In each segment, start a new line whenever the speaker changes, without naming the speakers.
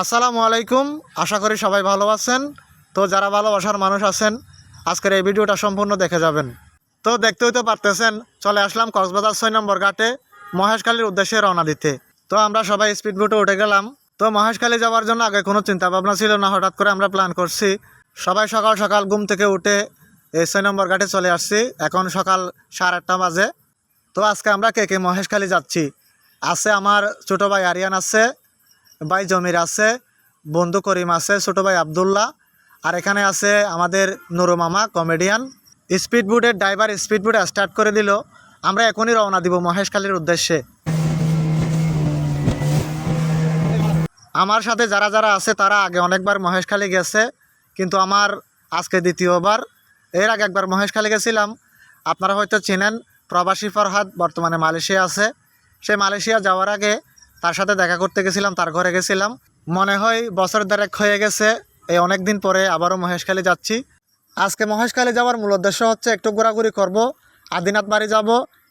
আসসালামু আলাইকুম। আশা করি সবাই ভালো আছেন। তো যারা ভালোবাসার মানুষ আছেন, আজকের এই ভিডিওটা সম্পূর্ণ দেখে যাবেন। তো দেখতেই তো পারতেছেন, চলে আসলাম কক্সবাজার ছয় নম্বর ঘাটে মহেশখালীর উদ্দেশ্যে রওনা দিতে। তো আমরা সবাই স্পিড বোটে উঠে গেলাম। তো মহেশখালী যাওয়ার জন্য আগে কোনো চিন্তা ভাবনা ছিল না, হঠাৎ করে আমরা প্ল্যান করছি। সবাই সকাল সকাল ঘুম থেকে উঠে এই ছয় নম্বর ঘাটে চলে আসছি। এখন সকাল সাড়ে আটটা বাজে। তো আজকে আমরা কে কে মহেশখালী যাচ্ছি? আছে আমার ছোটো ভাই আরিয়ান আছে। ভাই জমির আছে, বন্ধু করিম আছে, ছোটো ভাই আবদুল্লাহ। আর এখানে আছে আমাদের নুরু মামা কমেডিয়ান স্পিড বোটের ড্রাইভার স্পিড বোটে স্টার্ট করে দিল। আমরা এখনই রওনা দিব মহেশখালীর উদ্দেশ্যে। আমার সাথে যারা যারা আছে, তারা আগে অনেকবার মহেশখালী গেছে, কিন্তু আমার আজকে দ্বিতীয়বার। এর আগে একবার মহেশখালী গেছিলাম। আপনারা হয়তো চেনেন, প্রবাসী ফরহাদ বর্তমানে মালয়েশিয়া আছে। সে মালয়েশিয়া যাওয়ার আগে তার সাথে দেখা করতে গেছিলাম, তার ঘরে গেছিলাম। মনে হয় বছর দেড়েক হয়ে গেছে, এই অনেক দিন পরে আবারও মহেশখালী যাচ্ছি। আজকে মহেশখালী যাওয়ার মূল উদ্দেশ্য হচ্ছে একটু ঘোরাঘুরি করব, আদিনাথ বাড়ি যাব,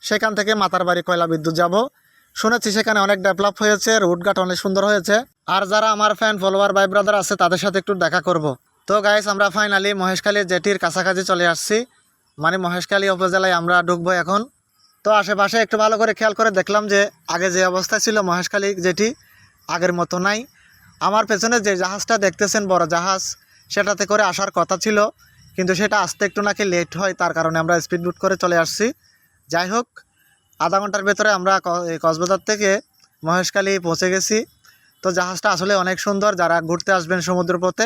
সেখান থেকে মাতার বাড়ি কয়লা বিদ্যুৎ যাব। শুনেছি সেখানে অনেক ডেভেলপ হয়েছে, রুটঘাট অনেক সুন্দর হয়েছে। আর যারা আমার ফ্যান ফলোয়ার বাই ব্রাদার আছে, তাদের সাথে একটু দেখা করব। তো গাইস আমরা ফাইনালি মহেশখালী জেটির কাছাকাছি চলে আসছি। মানে মহেশখালী উপজেলায় আমরা ঢুকবো এখন। তো আশেপাশে একটু ভালো করে খেয়াল করে দেখলাম যে আগে যে অবস্থা ছিল মহেশখালী যেটি, আগের মতো নাই। আমার পেছনে যে জাহাজটা দেখতেছেন, বড় জাহাজ, সেটাতে করে আসার কথা ছিল, কিন্তু সেটা আসতে একটু নাকি লেট হয়, তার কারণে আমরা স্পিড বুট করে চলে আসছি। যাই হোক, আধা ঘণ্টার ভেতরে আমরা কক্সবাজার থেকে মহেশখালী পৌঁছে গেছি। তো জাহাজটা আসলে অনেক সুন্দর, যারা ঘুরতে আসবেন সমুদ্র পথে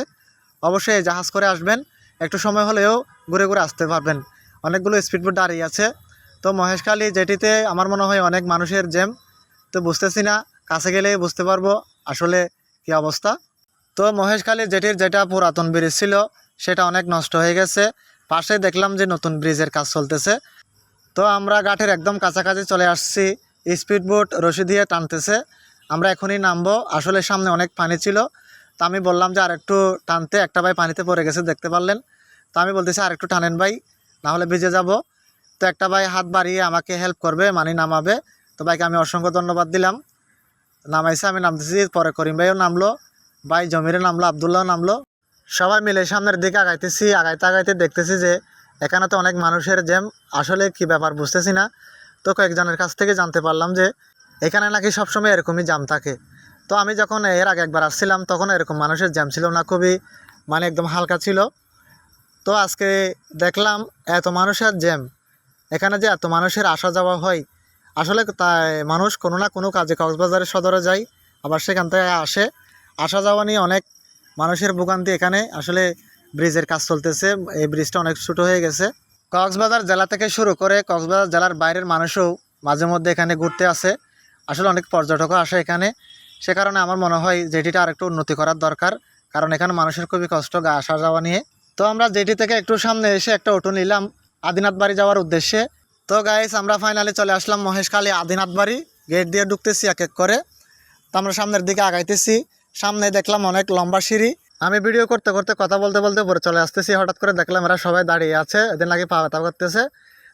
অবশ্যই জাহাজ করে আসবেন। একটু সময় হলেও ঘুরে ঘুরে আসতে পারবেন। অনেকগুলো স্পিডবোট দাঁড়িয়ে আছে। তো মহেশখালী যেটিতে আমার মনে হয় অনেক মানুষের জ্যাম তো বুঝতেছি না, কাছে গেলে বুঝতে পারব আসলে কি অবস্থা। তো মহেশখালী যেটির যেটা পুরাতন ব্রিজ ছিল, সেটা অনেক নষ্ট হয়ে গেছে। পাশে দেখলাম যে নতুন ব্রিজের কাজ চলতেছে। তো আমরা ঘাটের একদম কাছাকাছি চলে আসছি স্পিড স্পিডবোট রশি দিয়ে টানতেছে। আমরা এখনই নামবো, আসলে সামনে অনেক পানি ছিল। তো আমি বললাম যে আরেকটু টানতে, একটা ভাই পানিতে পড়ে গেছে, দেখতে পারলেন। তো আমি বলতেছি আরেকটু টানেন ভাই নাহলে ভিজে যাব। তো একটা ভাই হাত বাড়িয়ে আমাকে হেল্প করবে মানে নামাবে। তো ভাইকে আমি অসংখ্য ধন্যবাদ দিলাম। নামাইছে, আমি নামতেছি, পরে করিম ভাইও নামলো, ভাই জমিরে নামলো আবদুল্লাহ নামলো। সবাই মিলে সামনের দিকে আগাইতেছি, আগাইতে আগাইতে দেখতেছি যে এখানে তো অনেক মানুষের জ্যাম। আসলে কি ব্যাপার বুঝতেছি না। তো কয়েকজনের কাছ থেকে জানতে পারলাম যে এখানে নাকি সবসময় এরকমই জ্যাম থাকে। তো আমি যখন এর আগে একবার আসছিলাম, তখন এরকম মানুষের জ্যাম ছিল না, খুবই মানে একদম হালকা ছিল। তো আজকে দেখলাম এত মানুষের জ্যাম। এখানে যে এত মানুষের আসা যাওয়া হয়, আসলে তাই মানুষ কোনো না কোনো কাজে কক্সবাজারের সদরে যায়, আবার সেখান থেকে আসে। আসা যাওয়া নিয়ে অনেক মানুষের ভোগান্তি এখানে। আসলে ব্রিজের কাজ চলতেছে, এই ব্রিজটা অনেক ছোটো হয়ে গেছে। কক্সবাজার জেলা থেকে শুরু করে কক্সবাজার জেলার বাইরের মানুষও মাঝে মধ্যে এখানে ঘুরতে আসে। আসলে অনেক পর্যটকও আসে এখানে। সে কারণে আমার মনে হয় যেটিটা আরেকটু উন্নতি করার দরকার, কারণ এখানে মানুষের খুবই কষ্ট আসা যাওয়া নিয়ে। তো আমরা যেটি থেকে একটু সামনে এসে একটা অটো নিলাম আদিনাথ বাড়ি যাওয়ার উদ্দেশ্যে। তো গাইস আমরা ফাইনালি চলে আসলাম মহেশখালী আদিনাথ বাড়ি গেট দিয়ে ঢুকতেছি এক এক করে। তো আমরা সামনের দিকে আগাইতেছি। সামনে দেখলাম অনেক লম্বা সিঁড়ি। আমি ভিডিও করতে করতে কথা বলতে বলতে উপরে চলে আসতেছি। হঠাৎ করে দেখলাম এরা সবাই দাঁড়িয়ে আছে। এদের নাকি পা ব্যথা করতেছে।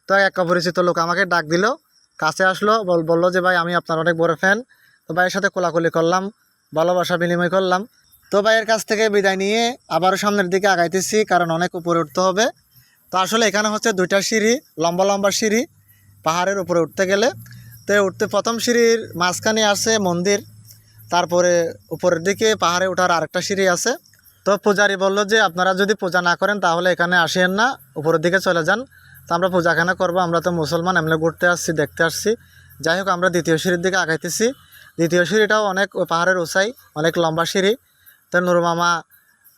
তো এক অপরিচিত লোক আমাকে ডাক দিল। কাছে আসলো, বল- বলল যে, ভাই, আমি আপনার অনেক বড় ফ্যান তো ভাইয়ের সাথে কোলাকুলি করলাম, ভালোবাসা বিনিময় করলাম। তো ভাইয়ের কাছ থেকে বিদায় নিয়ে আবারও সামনের দিকে আগাইতেছি, কারণ অনেক উপরে উঠতে হবে। তো আসলে এখানে হচ্ছে দুইটা সিঁড়ি, লম্বা লম্বা সিঁড়ি, পাহাড়ের উপরে উঠতে গেলে। তো উঠতে প্রথম সিঁড়ির মাঝখানে আছে মন্দির, তারপরে উপরের দিকে পাহাড়ে ওঠার আরেকটা সিঁড়ি আছে। তো পূজারি বলল যে, আপনারা যদি পূজা না করেন তাহলে এখানে আসেন না, উপরের দিকে চলে যান। তো আমরা পূজা কেন করব, আমরা তো মুসলমান, এমনি ঘুরতে আসছি, দেখতে আসছি। যাই হোক, আমরা দ্বিতীয় সিঁড়ির দিকে আগাইতেছি। দ্বিতীয় সিঁড়িটাও অনেক পাহাড়ের উঁচাই, অনেক লম্বা সিঁড়ি। তো নুরু মামা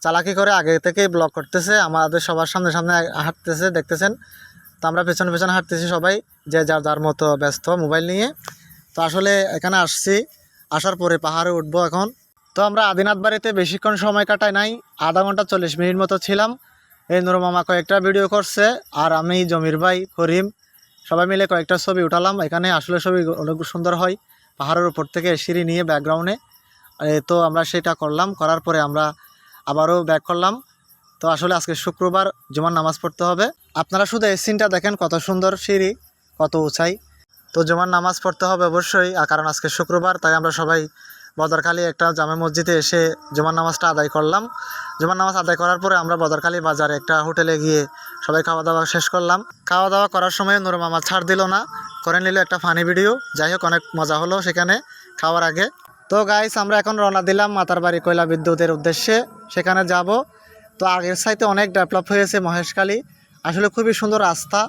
চালাকি করে আগে থেকেই ব্লক করতেছে, আমাদের সবার সামনে সামনে হাঁটতেছে, দেখতেছেন? তো আমরা পেছনে পেছনে হাঁটতেছি সবাই, যে যার যার মতো ব্যস্ত মোবাইল নিয়ে। তো আসলে এখানে আসছি, আসার পরে পাহাড়ে উঠবো এখন। তো আমরা আদিনাথ বাড়িতে বেশিক্ষণ সময় কাটাই নাই, আধা ঘণ্টা চল্লিশ মিনিট মতো ছিলাম। এই নুর মামা কয়েকটা ভিডিও করছে, আর আমি, জমির ভাই, করিম, সবাই মিলে কয়েকটা ছবি উঠালাম। এখানে আসলে ছবি অনেক সুন্দর হয়, পাহাড়ের উপর থেকে সিঁড়ি নিয়ে ব্যাকগ্রাউন্ডে তো আমরা সেটা করলাম, করার পরে আমরা আবারও ব্যাক করলাম। তো আসলে আজকে শুক্রবার জুমার নামাজ পড়তে হবে। আপনারা শুধু এই সিনটা দেখেন, কত সুন্দর সিঁড়ি, কত উঁচাই। তো জুমার নামাজ পড়তে হবে অবশ্যই কারণ আজকে শুক্রবার, তাই আমরা সবাই বদরখালি একটা জামে মসজিদে এসে জুমার নামাজটা আদায় করলাম। জুমার নামাজ আদায় করার পরে আমরা বদরখালি বাজারে একটা হোটেলে গিয়ে সবাই খাওয়া দাওয়া শেষ করলাম। খাওয়া দাওয়া করার সময় নুর মামা ছাড় দিল না, করে নিল একটা ফানি ভিডিও যাই হোক, অনেক মজা হলো সেখানে খাওয়ার আগে। তো গাইস আমরা এখন রওনা দিলাম মাতার বাড়ি কয়লা বিদ্যুতের উদ্দেশ্যে। সেখানে যাব। তো আগের সাইতে অনেক ডেভেলপ হয়েছে মহেশখালী আসলে খুবই সুন্দর রাস্তা।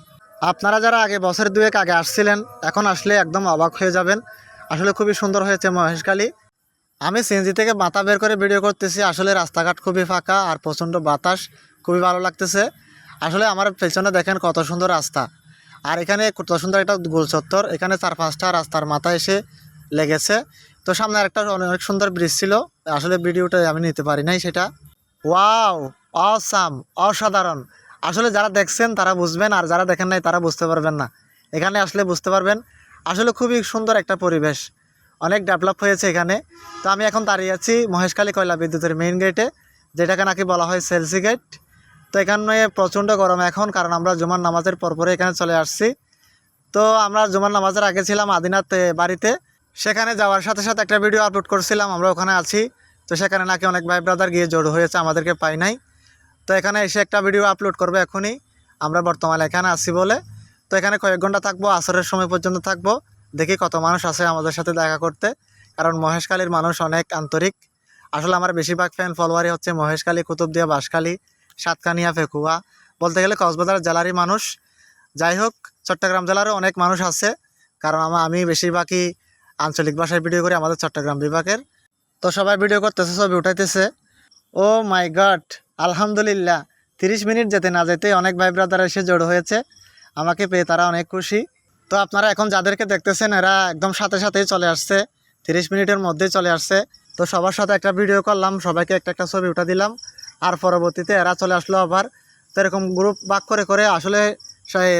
আপনারা যারা আগে বছর দুয়েক আগে আসছিলেন, এখন আসলে একদম অবাক হয়ে যাবেন। আসলে খুবই সুন্দর হয়েছে মহেশখালী আমি সিএনজি থেকে মাথা বের করে ভিডিও করতেছি। আসলে রাস্তাঘাট খুবই ফাঁকা আর প্রচণ্ড বাতাস। খুবই ভালো লাগতেছে। আসলে আমার পেছনে দেখেন কত সুন্দর রাস্তা। আর এখানে কত সুন্দর একটা গোল চত্বর এখানে চার পাঁচটা রাস্তার মাথায় এসে লেগেছে। তো সামনে একটা অনেক সুন্দর ব্রিজ ছিল। আসলে ভিডিওটা আমি নিতে পারি নাই সেটা। ওয়াও অসাম অসাধারণ। আসলে যারা দেখছেন, তারা বুঝবেন, আর যারা দেখেন নাই, তারা বুঝতে পারবেন না। এখানে আসলে বুঝতে পারবেন, আসলে খুবই সুন্দর একটা পরিবেশ। অনেক ডেভেলপ হয়েছে এখানে। তো আমি এখন দাঁড়িয়ে আছি মহেশখালী কয়লা বিদ্যুতের মেইন গেটে যেটাকে নাকি বলা হয় সেলসি গেট তো এখানে প্রচণ্ড গরম এখন, কারণ আমরা জুমার নামাজের পরপরে এখানে চলে আসছি। তো আমরা জুমার নামাজের আগে ছিলাম আদিনাথ বাড়িতে। সেখানে যাওয়ার সাথে সাথে একটা ভিডিও আপলোড করছিলাম, আমরা ওখানে আছি। তো সেখানে নাকি অনেক ভাই ব্রাদার গিয়ে জড়ো হয়েছে, আমাদেরকে পাই নাই। তো এখানে এসে একটা ভিডিও আপলোড করবে এখনই। আমরা বর্তমানে এখানে আছি বলে। তো এখানে কয়েক ঘণ্টা থাকব, আসরের সময় পর্যন্ত থাকব। দেখি কত মানুষ আসে আমাদের সাথে দেখা করতে। কারণ মহেশখালীর মানুষ অনেক আন্তরিক। আসলে আমার বেশিরভাগ ফ্যান ফলোয়ারই হচ্ছে মহেশখালী কুতুবদিয়া, বাঁশখালী, সাতকানিয়া, ফেকুয়া। বলতে গেলে কক্সবাজার জেলারই মানুষ। যাই হোক, চট্টগ্রাম জেলারও অনেক মানুষ আছে। কারণ আমি বেশিরভাগই আঞ্চলিক ভাষায় ভিডিও করি আমাদের চট্টগ্রাম বিভাগের। তো সবাই ভিডিও করতেছে, ছবি উঠাইতেছে। ও মাই গড, আলহামদুলিল্লাহ। তিরিশ মিনিট যেতে না যেতে অনেক ভাই ব্রাদার এসে জড়ো হয়েছে। আমাকে পেয়ে তারা অনেক খুশি। তো আপনারা এখন যাদেরকে দেখতেছেন, এরা একদম সাথে সাথেই চলে আসছে। তিরিশ মিনিটের মধ্যেই চলে আসছে। তো সবার সাথে একটা ভিডিও করলাম, সবাইকে একটা একটা ছবি উঠা দিলাম। আর পরবর্তীতে এরা চলে আসলো আবার। তো এরকম গ্রুপ বাক করে করে আসলে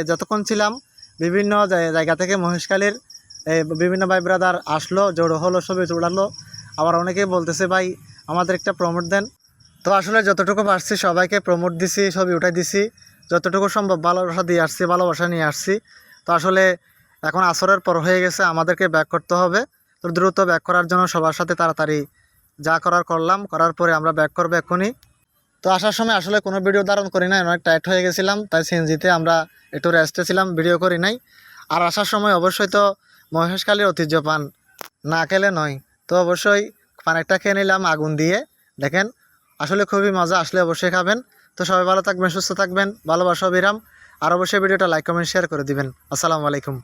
যতক্ষণ ছিলাম, বিভিন্ন জায়- জায়গা থেকে মহেশখালীর বিভিন্ন ভাই ব্রাদার আসলো, জড়ো হলো, ছবি উড়ালো আবার অনেকেই বলতেছে, ভাই, আমাদের একটা প্রমোট দেন। তো আসলে যতটুকু পারছি, সবাইকে প্রমোট দিছি, ছবি উঠাই দিছি। যতটুকু সম্ভব ভালোবাসা দিয়ে আসছি, ভালোবাসা নিয়ে আসছি। তো আসলে এখন আসরের পর হয়ে গেছে, আমাদেরকে ব্যাক করতে হবে। তো দ্রুত ব্যাক করার জন্য সবার সাথে তাড়াতাড়ি যা করার করলাম, করার পরে আমরা ব্যাক করব এক্ষুনি। তো আসার সময় আসলে কোনো ভিডিও ধারণ করি নাই, অনেক টাইট হয়ে গেছিলাম। তাই সিএনজিতে আমরা একটু রেস্টে ছিলাম ভিডিও করি নাই। আর আসার সময় অবশ্যই তো মহেশখালীর ঐতিহ্য পান না খেলে নয়। তো অবশ্যই পানেরটা খেয়ে নিলাম, আগুন দিয়ে। দেখেন, আসলে খুবই মজা, আসলে অবশ্যই খাবেন। তো সবাই ভালো থাকবেন, সুস্থ থাকবেন, ভালোবাসা বিরাম আর অবশ্যই ভিডিওটা লাইক কমেন্ট শেয়ার করে দিবেন। আসসালামু আলাইকুম।